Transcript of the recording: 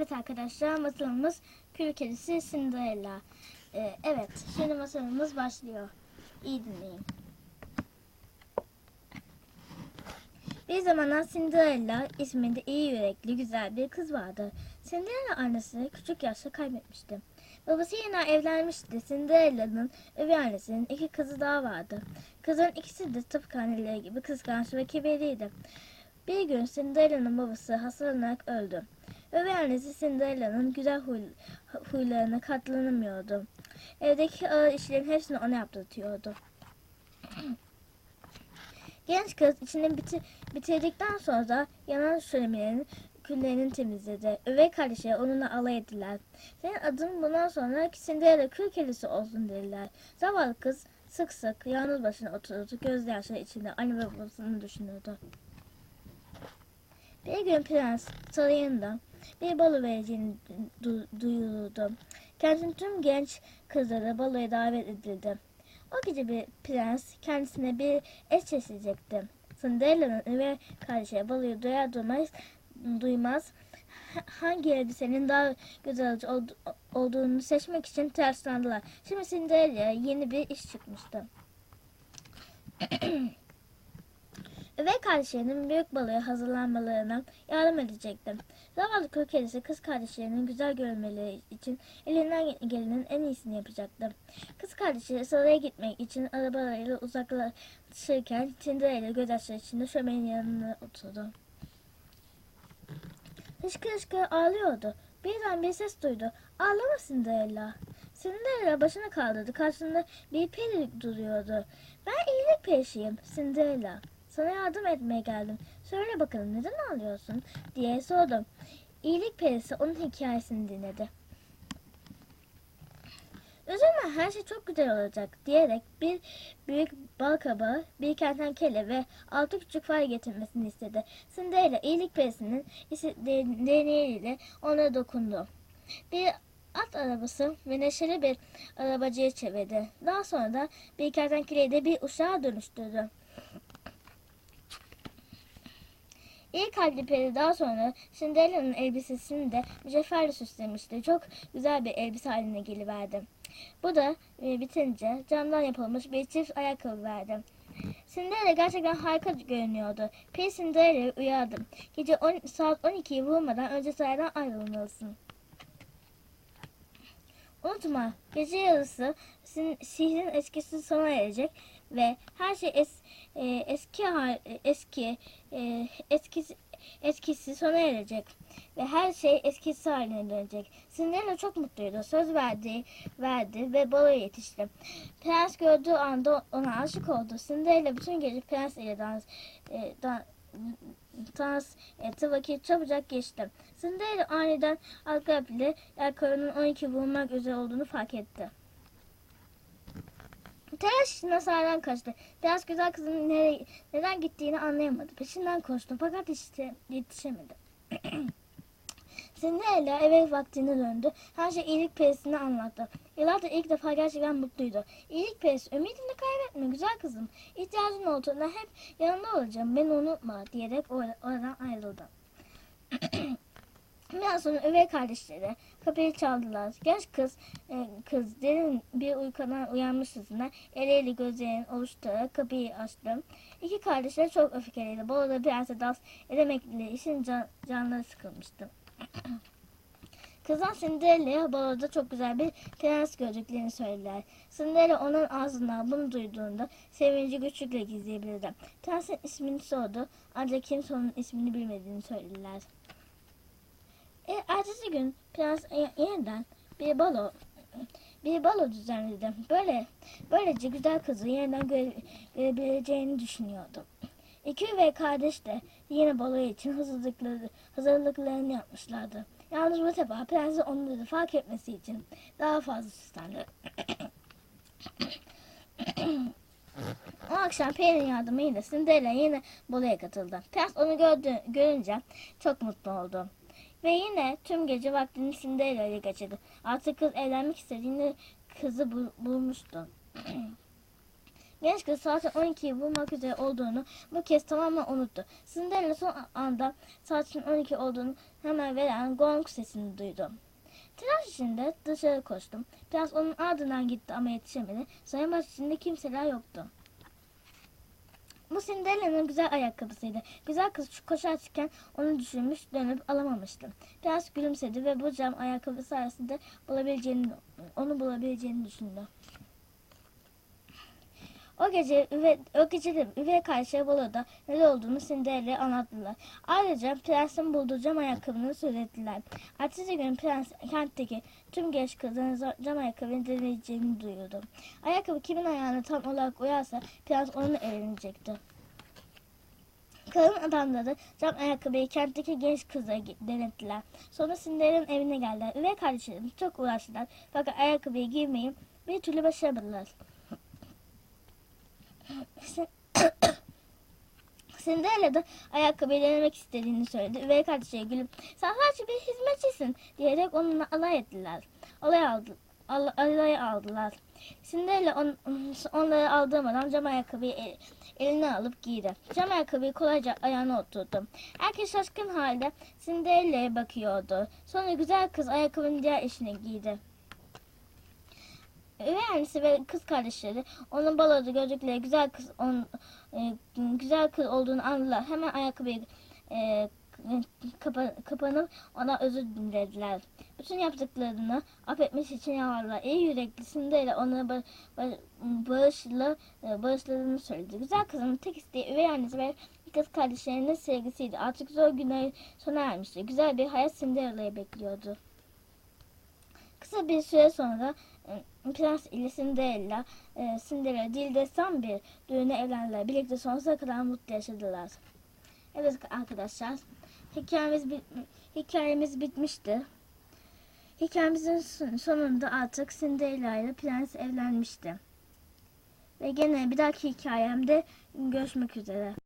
Evet arkadaşlar masalımız Kül Kedisi Cinderella. Ee, evet şimdi masalımız başlıyor. İyi dinleyin. Bir zamanlar Cinderella isminde iyi yürekli güzel bir kız vardı. Cinderella annesi küçük yaşta kaybetmişti. Babası yine evlenmişti. Cinderella'nın üvey annesinin iki kızı daha vardı. Kızın ikisi de tıpkı anneleri gibi kıskanç ve kibirliydi. Bir gün Cinderella'nın babası hastalanarak öldü. Üvey annesi Cinderella'nın güzel huy, huylarına katlanamıyordu. Evdeki ağır işlerin hepsini ona yaptırtıyordu. Genç kız içini biti, bitirdikten sonra da yanan şöminelerin küllerini temizledi. Üvey kardeşleri onunla alay ettiler. Senin adın bundan sonra Cinderella kül kedisi olsun dediler. Zavallı kız sık sık yalnız başına otururdu. Gözyaşları içinde anne ve babasını düşünürdü. Bir gün prens sarayında bir balo vereceğini du- duyuruldu. Kentin tüm genç kızları baloya davet edildi. O gece bir prens kendisine bir eş seçecekti. Cinderella'nın üvey kardeşi baloyu duyar duymaz, duymaz ha- hangi elbisenin daha güzel ol- olduğunu seçmek için terslandılar. Şimdi Cinderella'ya yeni bir iş çıkmıştı. Üvey kardeşlerinin büyük baloya hazırlanmalarına yardım edecektim. Zavallı kül kedisi kız kardeşlerinin güzel görünmeleri için elinden gelenin en iyisini yapacaktı. Kız kardeşi saraya gitmek için arabalarıyla uzaklaşırken Cinderella gözyaşları içinde şöminenin yanına oturdu. Hışkı hışkı ağlıyordu. Birden bir ses duydu. Ağlama Cinderella. Cinderella başını kaldırdı. Karşısında bir peri duruyordu. Ben iyilik peşiyim Cinderella. Sana yardım etmeye geldim. Söyle bakalım neden ağlıyorsun diye sordum. İyilik perisi onun hikayesini dinledi. Üzülme her şey çok güzel olacak diyerek bir büyük bal kabağı, bir kertenkele ve altı küçük fare getirmesini istedi. Cinderella iyilik perisinin isi- de- değneğiyle ona dokundu. Bir at arabası ve neşeli bir arabacıya çevirdi. Daha sonra da bir kertenkeleyi de bir uşağa dönüştürdü. İyi kalpli peri daha sonra Cinderella'nın elbisesini de mücevherle süslemişti. Çok güzel bir elbise haline geliverdi. Bu da e, bitince camdan yapılmış bir çift ayakkabı verdi. Cinderella gerçekten harika görünüyordu. Peri Cinderella'yı uyardı. Gece 10, saat 12'yi vurmadan önce saraydan ayrılmalısın. Unutma, gece yarısı sin- sihrin etkisi sona erecek ve her şey es, e, eski hal, e, eski e, etkisi etkisi sona erecek ve her şey eskisi haline dönecek. Cinderella çok mutluydu. Söz verdi, verdi ve baloya yetişti. Prens gördüğü anda ona aşık oldu. Cinderella bütün gece prens ile dans, e, dan- dans etti. Vakit çabucak geçti. Cinderella aniden arka bile ayakkabının 12 vurmak üzere olduğunu fark etti. Telaş sahiden kaçtı. Prens güzel kızın nereye, neden gittiğini anlayamadı. Peşinden koştu fakat işte yetişemedi. Cinderella eve vaktine döndü. Her şey iyilik perisine anlattı. Yıllardır ilk defa gerçekten mutluydu. İyilik perisi ümidini kaybetme güzel kızım. İhtiyacın olduğunda hep yanında olacağım. Beni unutma diyerek or- oradan ayrıldı. Biraz sonra üvey kardeşleri kapıyı çaldılar. Genç kız e, kız derin bir uykudan uyanmışçasına eliyle gözlerini oluşturarak kapıyı açtı. İki kardeşler çok öfkeliydi. Bolo'da prense dans edemekle işin can, canları sıkılmıştı. Kızlar Cinderella'ya baloda çok güzel bir prens gördüklerini söylediler. Cinderella onun ağzından bunu duyduğunda sevinci güçlükle gizleyebilirdi. Prensin ismini sordu ancak kimse onun ismini bilmediğini söylediler. E, ertesi gün prens yeniden bir balo bir balo düzenledi. Böyle böylece güzel kızı yeniden göre, görebileceğini düşünüyordu. İki üvey kardeş de yine balo için hazırlıkları, hazırlıklarını yapmışlardı. Yalnız bu sefer prensin onları fark etmesi için daha fazla süslendi. o akşam Peri'nin yardımıyla Cinderella yine baloya katıldı. Prens onu gördü, görünce çok mutlu oldu. Ve yine tüm gece vaktini Cinderella ile geçirdi. Artık kız evlenmek istediğini kızı bul- bulmuştu. Genç kız saatin 12'yi bulmak üzere olduğunu bu kez tamamen unuttu. Cinderella son anda saatin 12 olduğunu hemen veren gong sesini duydum. Telaş içinde dışarı koştum. Prens onun ardından gitti ama yetişemedi. Sayılmaz içinde kimseler yoktu. Bu Cinderella'nın güzel ayakkabısıydı. Güzel kız koşarken onu düşünmüş dönüp alamamıştı. Prens gülümsedi ve bu cam ayakkabı sayesinde bulabileceğini, onu bulabileceğini düşündü. O gece üve, o gece de üvey karşı baloda neler olduğunu Cinderella'ya anlattılar. Ayrıca prensin bulduğu cam ayakkabını söylettiler. Ertesi gün prens kentteki tüm genç kızların cam ayakkabını deneyeceğini duyurdu. Ayakkabı kimin ayağına tam olarak uyarsa prens onunla evlenecekti. Kralın adamları cam ayakkabıyı kentteki genç gi- denettiler. Sonra Cinderella'nın evine geldiler. Üvey kardeşlerim çok uğraştılar fakat ayakkabıyı giymeyi bir türlü başaramadılar. Cinderella da ayakkabıyı denemek istediğini söyledi. Üvey kardeşe gülüp sen sadece bir hizmetçisin diyerek onunla alay ettiler. Alay, aldı, al, alay aldılar. Cinderella on, onları aldırmadan cam ayakkabıyı el- eline alıp giydi. Cam ayakkabıyı kolayca ayağına oturttu. Herkes şaşkın halde Cinderella'ya bakıyordu. Sonra güzel kız ayakkabının diğer eşine giydi. Üvey annesi ve kız kardeşleri onun baloda gördükleri güzel kız on, e, güzel kız olduğunu anladılar. Hemen ayakkabıyı e, kapa, kapanıp ona özür dilediler. Bütün yaptıklarını affetmesi için yalvardılar. İyi yürekli Cinderella ona ba, ba, bağışla, e, bağışladığını söyledi. Güzel kızın tek isteği üvey annesi ve kız kardeşlerinin sevgisiydi. Artık zor günler sona ermişti. Güzel bir hayat Cinderella'yı bekliyordu. Kısa bir süre sonra e, Prens ile Cinderella, e, Cinderella değil destan bir düğüne evlendiler. Birlikte sonsuza kadar mutlu yaşadılar. Evet arkadaşlar, hikayemiz, bit hikayemiz bitmişti. Hikayemizin son- sonunda artık Cinderella ile Prens evlenmişti. Ve gene bir dahaki hikayemde görüşmek üzere.